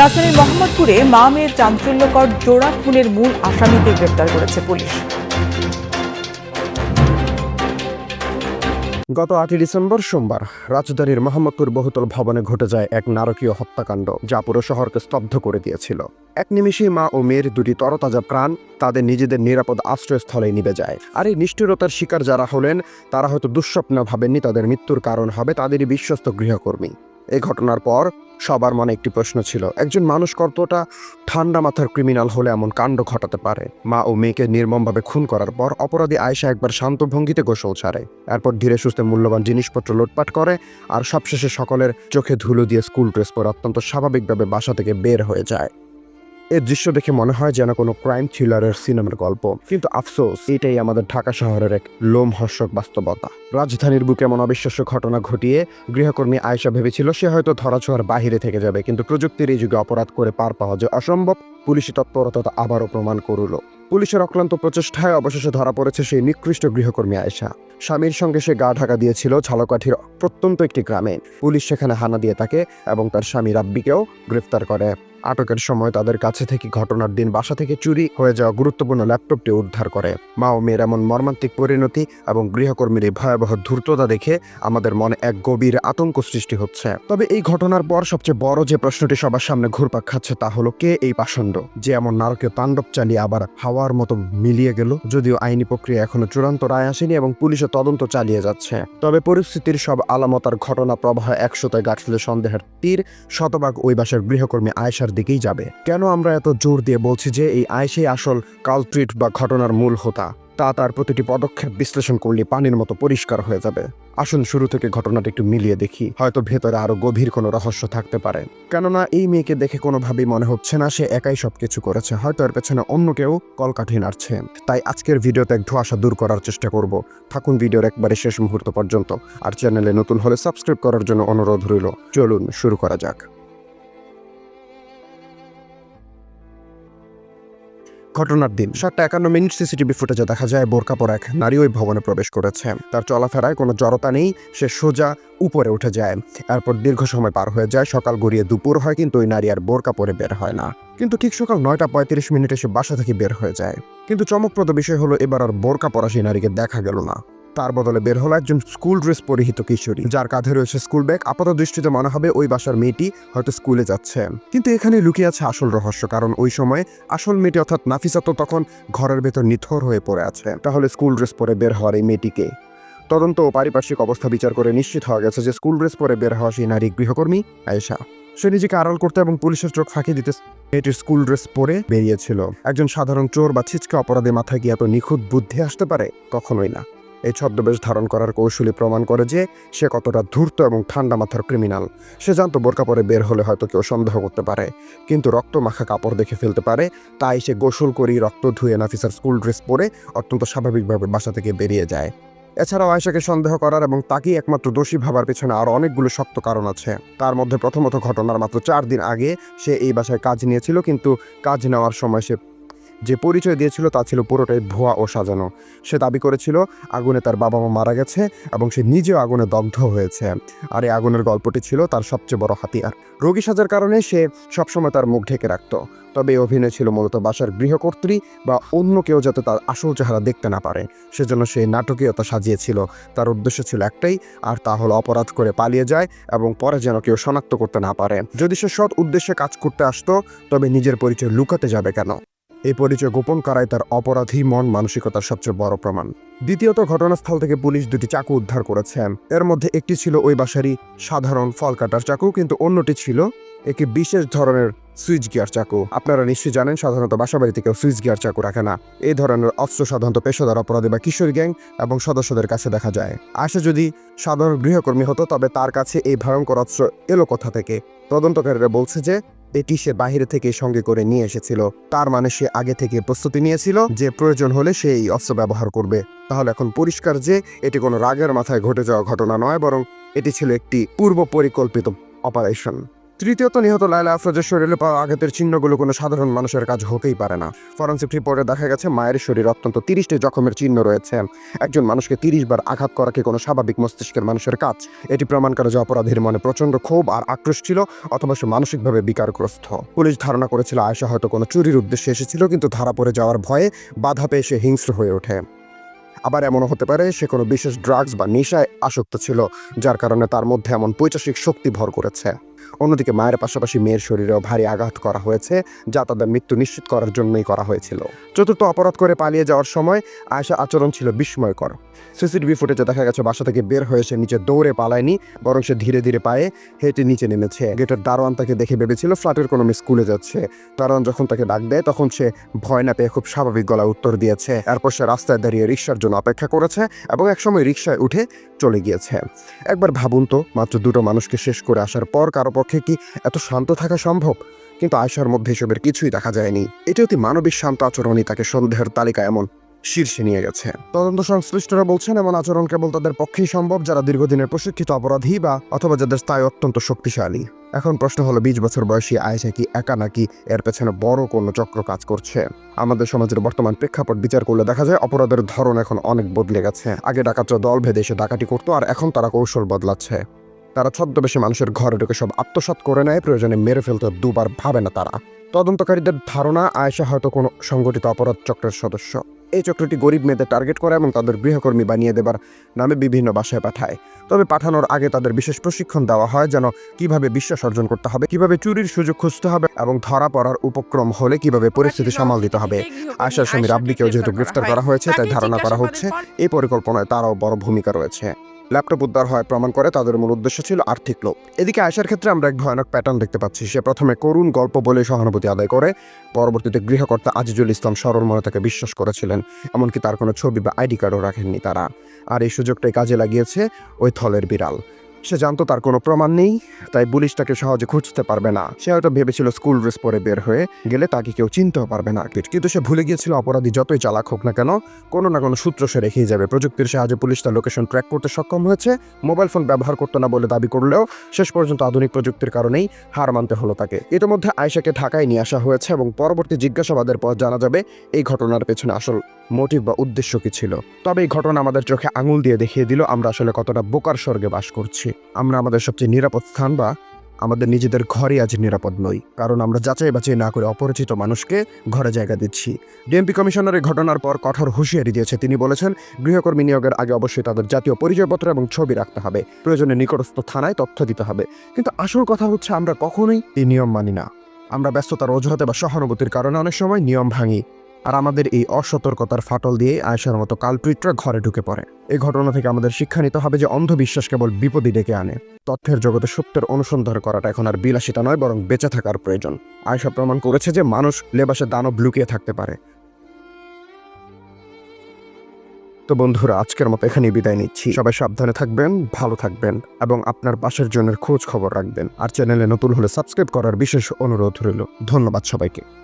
রাজধানীর মোহাম্মদপুরে মা মেয়ের চাঞ্চল্যকর জোড়া খুনের মূল আসামিকে গ্রেপ্তার করেছে পুলিশ। গত আটই ডিসেম্বর সোমবার রাজধানীর মোহাম্মদপুর বহুতল ভবনে ঘটে যায় এক নারকীয় হত্যাকাণ্ড, যা পুরো শহরকে স্তব্ধ করে দিয়েছিল। এক নিমিষেই মা ও মেয়ের দুটি তরতাজা প্রাণ তাদের নিজেদের নিরাপদ আশ্রয়স্থলে নিবে যায়। আর এই নিষ্ঠুরতার শিকার যারা হলেন, তারা হয়তো দুঃস্বপ্ন ভাবেননি তাদের মৃত্যুর কারণ হবে তাদেরই বিশ্বস্ত গৃহকর্মী। এই ঘটনার পর সবার মনে একটি প্রশ্ন ছিল, একজন মানুষ কতটা ঠান্ডা মাথার ক্রিমিনাল হলে এমন কাণ্ড ঘটাতে পারে? মা ও মেয়েকে নির্মমভাবে খুন করার পর অপরাধী আয়েশা একবার শান্ত ভঙ্গিতে গোসল ছাড়ে। এরপর ধীরে সুস্থে মূল্যবান জিনিসপত্র লোটপাট করে আর সবশেষে সকলের চোখে ধুলো দিয়ে স্কুল ড্রেস পরে অত্যন্ত স্বাভাবিকভাবে বাসা থেকে বের হয়ে যায়। এই দৃশ্য দেখে মনে হয় যেন কোনো ক্রাইম থ্রিলারের সিনেমার গল্প। কিন্তু আফসোস, এটাই আমাদের ঢাকা শহরের এক লোমহর্ষক বাস্তবতা। রাজধানীর বুকে এমন অবিশ্বাস্য ঘটনা ঘটিয়ে গৃহকর্মী আয়েশা ভেবেছিল সে হয়তো ধরাছোঁয়ার বাহিরে থেকে যাবে, কিন্তু প্রযুক্তির এই যুগে অপরাধ করে পার পাওয়া যে অসম্ভব, পুলিশি তৎপরতা আবারও প্রমাণ করল। পুলিশের অক্লান্ত প্রচেষ্টায় অবশেষে ধরা পড়েছে সেই নিকৃষ্ট গৃহকর্মী আয়েশা। স্বামীর সঙ্গে সে গা ঢাকা দিয়েছিল ঝালকাঠির প্রত্যন্ত একটি গ্রামে। পুলিশ সেখানে হানা দিয়ে থাকে এবং তার স্বামী রাব্বিকেও গ্রেফতার করে। আটকের সময় তাদের কাছে থেকে ঘটনার দিন বাসা থেকে চুরি হয়ে যাওয়া গুরুত্বপূর্ণ ল্যাপটপটি উদ্ধার করে। মা ও মেয়ের এমন মর্মান্তিক পরিণতি এবং গৃহকর্মীর এই ভয়াবহ ধূর্ততা দেখে আমাদের মনে এক গভীর আতঙ্ক সৃষ্টি হচ্ছে। তবে এই ঘটনার পর সবচেয়ে বড় যে প্রশ্নটি সবার সামনে ঘুরপাক খাচ্ছে তা হলো কে এই পাষণ্ড? যে এমন নারকীয় তাণ্ডব চালিয়ে আবার হাওয়ার মতো মিলিয়ে গেল? যদিও আইনি প্রক্রিয়া এখনও চূড়ান্ত রায় আসেনি এবং পুলিশের তদন্ত চালিয়ে যাচ্ছে। তবে পরিস্থিতির সব আলামতার ঘটনা প্রবাহ একশোতে গাঁটলে সন্দেহের তীর শতভাগ ওই বাসার গৃহকর্মী আয়েশার দিকেই যাবে। কেন আমরা এত জোর দিয়ে বলছি যে এই আয়েশাই আসল কালট্রিট বা ঘটনার মূল হোতা? তা তার প্রতিটি পদক্ষেপ বিশ্লেষণ করলে পানির মতো পরিষ্কার হয়ে যাবে। আসুন শুরু থেকে ঘটনাটা একটু মিলিয়ে দেখি। হয়তো ভেতরে আরও গভীর কোনো রহস্য থাকতে পারে। কেননা এই মেয়েকে দেখে কোনোভাবেই মনে হচ্ছে না সে একাই সবকিছু করেছে। হয়তো এর পেছনে অন্য কেউ কলকাঠি নাড়ছে। তাই আজকের ভিডিওতে এক ধোঁয়াশা দূর করার চেষ্টা করব। থাকুন ভিডিওর একবারে শেষ মুহূর্ত পর্যন্ত। আর চ্যানেলে নতুন হলে সাবস্ক্রাইব করার জন্য অনুরোধ রইল। চলুন শুরু করা যাক। ঘটনার দিন। সাতটা একান্ন মিনিট সিসিটিভি ফুটেজে দেখা যায়, বোরকা পর এক নারী ওই ভবনে প্রবেশ করেছে। তার চলাফেরায় কোনো জড়তা নেই, সে সোজা উপরে উঠে যায়। এরপর দীর্ঘ সময় পার হয়ে যায়, সকাল গড়িয়ে দুপুর হয়, কিন্তু ওই নারী আর বোরকা পরে বের হয় না। কিন্তু ঠিক সকাল নয়টা পঁয়ত্রিশ মিনিটে সে বাসা থেকে বের হয়ে যায়। কিন্তু চমকপ্রদ বিষয় হলো, এবার আর বোরকা পরা সেই নারীকে দেখা গেল না। তার বদলে বের হলো একজন স্কুল ড্রেস পরিহিত কিশোরী। যার কাঁধে রয়েছে স্কুল ব্যাগ। আপাত দৃষ্টিতে মনে হবে ওই বাসার মেয়েটি হয়তো স্কুলে যাচ্ছে। কিন্তু এখানে লুকিয়ে আছে আসল রহস্য, কারণ ওই সময় আসল মেয়েটি অর্থাৎ নাফিসা তো তখন ঘরের ভেতর নিথর হয়ে পড়ে আছে। তাহলে স্কুল ড্রেস পরে বের হওয়ার এই মেয়েটিকে তদন্ত ও পারিপার্শ্বিক অবস্থা বিচার করে নিশ্চিত হওয়া গেছে যে স্কুল ড্রেস পরে বের হওয়া সেই নারী গৃহকর্মী আয়েশা। সে নিজেকে আড়াল করতে এবং পুলিশের চোখ ফাঁকি দিতে মেয়েটির স্কুল ড্রেস পরে বেরিয়েছিল। একজন সাধারণ চোর বা ছিচকা অপরাধী মাথায় গিয়ে এত নিখুঁত বুদ্ধি আসতে পারে? কখনোই না। এই ছদ্মবেশ ধারণ করার কৌশলী প্রমাণ করে যে সে কতটা ধূর্ত এবং ঠান্ডা মাথার ক্রিমিনাল সে জানতো বোরকা পরে বের হলে হয়তো কেউ সন্দেহ করতে পারে, কিন্তু রক্ত মাখা কাপড় দেখে ফেলতে পারে, তাই সে গোসল করি রক্ত ধুয়ে নাফিসার স্কুল ড্রেস পরে অত্যন্ত স্বাভাবিকভাবে বাসা থেকে বেরিয়ে যায়। এছাড়াও আয়েশাকে সন্দেহ করার এবং তাকেই একমাত্র দোষী ভাবার পেছনে আরও অনেকগুলো শক্ত কারণ আছে। তার মধ্যে প্রথমত ঘটনার মাত্র চার দিন আগে সে এই বাসায় কাজ নিয়েছিল, কিন্তু কাজ নেওয়ার সময় সে যে পরিচয় দিয়েছিল তা ছিল পুরোটাই ভুয়া ও সাজানো। সে দাবি করেছিল, আগুনে তার বাবা মা মারা গেছে এবং সে নিজেও আগুনে দগ্ধ হয়েছে। আর এই আগুনের গল্পটি ছিল তার সবচেয়ে বড় হাতিয়ার। রোগী সাজার কারণে সে সবসময় তার মুখ ঢেকে রাখত। তবে এই অভিনয় ছিল মূলত বাসার গৃহকর্ত্রী বা অন্য কেউ যাতে তার আসল চেহারা দেখতে না পারে। সেজন্য সে নাটকীয়তা সাজিয়েছিল। তার উদ্দেশ্য ছিল একটাই, আর তা হলো অপরাধ করে পালিয়ে যায় এবং পরে যেন কেউ শনাক্ত করতে না পারে। যদি সে সৎ উদ্দেশ্যে কাজ করতে আসতো, তবে নিজের পরিচয় লুকাতে যাবে কেন? এই পরিচয় গোপন করায় তার অপরাধী মন মানসিকতার সবচেয়ে বড় প্রমাণ। দ্বিতীয়ত, ঘটনাস্থল থেকে পুলিশ দুটি চাকু উদ্ধার করেছেন এর মধ্যে একটি ছিল ওই বাসারই সাধারণ ফল কাটার চাকু, কিন্তু অন্যটি ছিল একটি বিশেষ ধরনের সুইচ গিয়ার চাকু। আপনারা নিশ্চয়ই জানেন, সাধারণত বাসাবাড়িতে কেউ সুইচ গিয়ার চাকু রাখে না। এই ধরনের অস্ত্র সাধারণত পেশাদার অপরাধী বা কিশোরী গ্যাং এবং সদস্যদের কাছে দেখা যায়। আশা যদি সাধারণ গৃহকর্মী হতো, তবে তার কাছে এই ভয়ঙ্কর অস্ত্র এলো কোথা থেকে? তদন্তকারীরা বলছে যে এটি সে বাহিরে থেকে সঙ্গে করে নিয়ে এসেছিল। তার মানে সে আগে থেকে প্রস্তুতি নিয়েছিল যে প্রয়োজন হলে সে এই অস্ত্র ব্যবহার করবে। তাহলে এখন পরিষ্কার যে এটি কোনো রাগের মাথায় ঘটে যাওয়া ঘটনা নয়, বরং এটি ছিল একটি পূর্ব পরিকল্পিত অপারেশন তৃতীয়ত নিহত লায়লা আফরোজের শরীরে পাওয়া আঘাতের চিহ্নগুলো কোনো সাধারণ মানুষের কাজ হতেই পারে না। ফরেন্সিক রিপোর্টে দেখা গেছে, মায়ের শরীর অত্যন্ত তিরিশটি জখমের চিহ্ন রয়েছে। একজন মানুষকে তিরিশ বার আঘাত করা কি কোনো স্বাভাবিক মস্তিষ্কের মানুষের কাজ? এটি প্রমাণ করে যে অপরাধীর মনে প্রচণ্ড ক্ষোভ আর আক্রোশ ছিল, অথবা সে মানসিকভাবে বিকারগ্রস্ত। পুলিশ ধারণা করেছিল আয়সা হয়তো কোনো চুরির উদ্দেশ্যে এসেছিল, কিন্তু ধরা পড়ে যাওয়ার ভয়ে বাধা পেয়ে সে হিংস্র হয়ে ওঠে। আবার এমনও হতে পারে, সে কোনো বিশেষ ড্রাগস বা নেশায় আসক্ত ছিল, যার কারণে তার মধ্যে এমন পৈচাসিক শক্তি ভর করেছে। অন্যদিকে মায়ের পাশাপাশি মেয়ের শরীরেও ভারী আঘাত করা হয়েছে, যা তাদের মৃত্যু নিশ্চিত করার জন্যই করা হয়েছিল। চতুর্থ অপরাধ করে পালিয়ে যাওয়ার সময় আয়সা আচরণ ছিল বিস্ময়কর। সিসিটিভি ফুটেজে দেখা গেছে, বাসা থেকে বের হয়ে সে নিচে দৌড়ে পালায়নি, বরং সে ধীরে ধীরে পায়ে হেঁটে নিচে নেমেছে। গেটের দারোয়ান তাকে দেখে ভেবেছিল, ফ্ল্যাটের কোনো মেয়ে স্কুলে যাচ্ছে। দারোয়ান যখন তাকে ডাক দেয়, তখন সে ভয় না পেয়ে খুব স্বাভাবিক গলায় উত্তর দিয়েছে। এরপর সে রাস্তায় দাঁড়িয়ে রিক্সার জন্য অপেক্ষা করেছে এবং একসময় রিক্সায় উঠে চলে গিয়েছে। একবার ভাবুন তো, মাত্র দুটো মানুষকে শেষ করে আসার পর কারও পক্ষে কি এত শান্ত থাকা সম্ভব? কিন্তু আয়সার মধ্যে এসবের কিছুই দেখা যায়নি। এটি অতি মানবিক শান্ত আচরণই তাকে সন্দেহের তালিকা এমন শীর্ষে নিয়ে গেছে। তদন্ত সংশ্লিষ্টরা বলছেন, এমন আচরণ কেবল তাদের পক্ষেই সম্ভব যারা দীর্ঘদিনের প্রশিক্ষিত অপরাধী বা অথবা যাদের স্থায়ী অত্যন্ত শক্তিশালী। এখন প্রশ্ন হলো, বিশ বছর বয়সী আয়েশা কি একা নাকি এর পেছনে বড় কোনো চক্র কাজ করছে? আমাদের সমাজের বর্তমান প্রেক্ষাপট বিচার করলে দেখা যায়, অপরাধের ধরন এখন অনেক বদলে গেছে। আগে ডাকাতরা দল ভেদে এসে ডাকাতি করতো, আর এখন তারা কৌশল বদলাচ্ছে। তারা ছদ্মবেশে মানুষের ঘরে ঢুকে সব আত্মসাৎ করে নেয় প্রয়োজনে মেরে ফেলতে দুবার ভাবে না তারা। তদন্তকারীদের ধারণা আয়েশা হয়তো কোনো সংগঠিত অপরাধ চক্রের সদস্য। এই চক্রটি গরিব মেয়েদের টার্গেট করে এবং তাদের গৃহকর্মী বানিয়ে দেবার নামে বিভিন্ন বাসায় পাঠায়। তবে পাঠানোর আগে তাদের বিশেষ প্রশিক্ষণ দেওয়া হয় যেন কীভাবে বিশ্বাস অর্জন করতে হবে কীভাবে চুরির সুযোগ খুঁজতে হবে এবং ধরা পড়ার উপক্রম হলে কীভাবে পরিস্থিতি সামাল দিতে হবে। আয়সার স্বামী রাব্বিকেও যেহেতু গ্রেফতার করা হয়েছে তাই ধারণা করা হচ্ছে এই পরিকল্পনায় তারাও বড় ভূমিকা রয়েছে। ল্যাপটপ উদ্ধার হয়, প্রমাণ করে তাদের মূল উদ্দেশ্য ছিল আর্থিক লোভ। এদিকে আয়সার ক্ষেত্রে আমরা এক ভয়ানক প্যাটার্ন দেখতে পাচ্ছি। সে প্রথমে করুণ গল্প বলে সহানুভূতি আদায় করে, পরবর্তীতে গৃহকর্তা আজিজুল ইসলাম সরল মনে তাকে বিশ্বাস করেছিলেন, এমনকি তার কোনো ছবি বা আইডি কার্ডও রাখেননি তারা। আর এই সুযোগটাই কাজে লাগিয়েছে ওই থলের বিড়াল। সে জানতো তার কোনো প্রমাণ নেই, তাই পুলিশ তাকে সহজে খুঁজতে পারবে না। সে হয়তো ভেবেছিল স্কুল ড্রেস পরে বের হয়ে গেলে তাকে কেউ চিনতেও পারবে না। কিন্তু সে ভুলে গিয়েছিল অপরাধী যতই চালাক হোক না কেন, কোনো না কোনো সূত্র সে রেখেই যাবে। প্রযুক্তির সাহায্যে পুলিশ তার লোকেশন ট্র্যাক করতে সক্ষম হয়েছে। মোবাইল ফোন ব্যবহার করতো না বলে দাবি করলেও শেষ পর্যন্ত আধুনিক প্রযুক্তির কারণেই হার মানতে হলো তাকে। ইতিমধ্যে আয়সাকে ঢাকায় নিয়ে আসা হয়েছে এবং পরবর্তী জিজ্ঞাসাবাদের পর জানা যাবে এই ঘটনার পেছনে আসল মোটিভ বা উদ্দেশ্য কি ছিল? তবে এই ঘটনা আমাদের চোখে আঙুল দিয়ে দেখিয়ে দিল আমরা আসলে কতটা বোকার স্বর্গে বাস করছি। আমরা আমাদের সবচেয়ে নিরাপদ স্থান বা আমাদের নিজেদের ঘরে আজ নিরাপদ নই, কারণ আমরা যাচাই বাছাই না করে অপরিচিত মানুষকে ঘরে জায়গা দিচ্ছি। ডিএমপি কমিশনার এই ঘটনার পর কঠোর হুঁশিয়ারি দিয়েছে। তিনি বলেছেন, গৃহকর্মী নিয়োগের আগে অবশ্যই তাদের জাতীয় পরিচয়পত্র এবং ছবি রাখতে হবে, প্রয়োজনে নিকটস্থ থানায় তথ্য দিতে হবে। কিন্তু আসল কথা হচ্ছে, আমরা কখনোই এই নিয়ম মানি না। আমরা ব্যস্ততার অজুহাতে বা সহানুভূতির কারণে অনেক সময় নিয়ম ভাঙি। আর আমাদের এই অসতর্কতার ফাটল দিয়ে আয়সার মতো কালপ্রিটরা ঘরে ঢুকে পড়ে। এই ঘটনা থেকে আমাদের শিক্ষা নিতে হবে যে অন্ধবিশ্বাস কেবল বিপদই ডেকে আনে। তথ্যের জগতে সত্যের অনুসন্ধান করাটা এখন আর বিলাসিতা নয়, বরং বেঁচে থাকার প্রয়োজন। আয়সা প্রমাণ করেছে যে মানুষ লেবাসে দানব লুকিয়ে থাকতে পারে। তো বন্ধুরা, আজকের মতো এখানে বিদায় নিচ্ছি। সবাই সাবধানে থাকবেন, ভালো থাকবেন, এবং আপনার পাশের জনের খোঁজ খবর রাখবেন। আর চ্যানেলে নতুন হলে সাবস্ক্রাইব করার বিশেষ অনুরোধ রইল। ধন্যবাদ সবাইকে।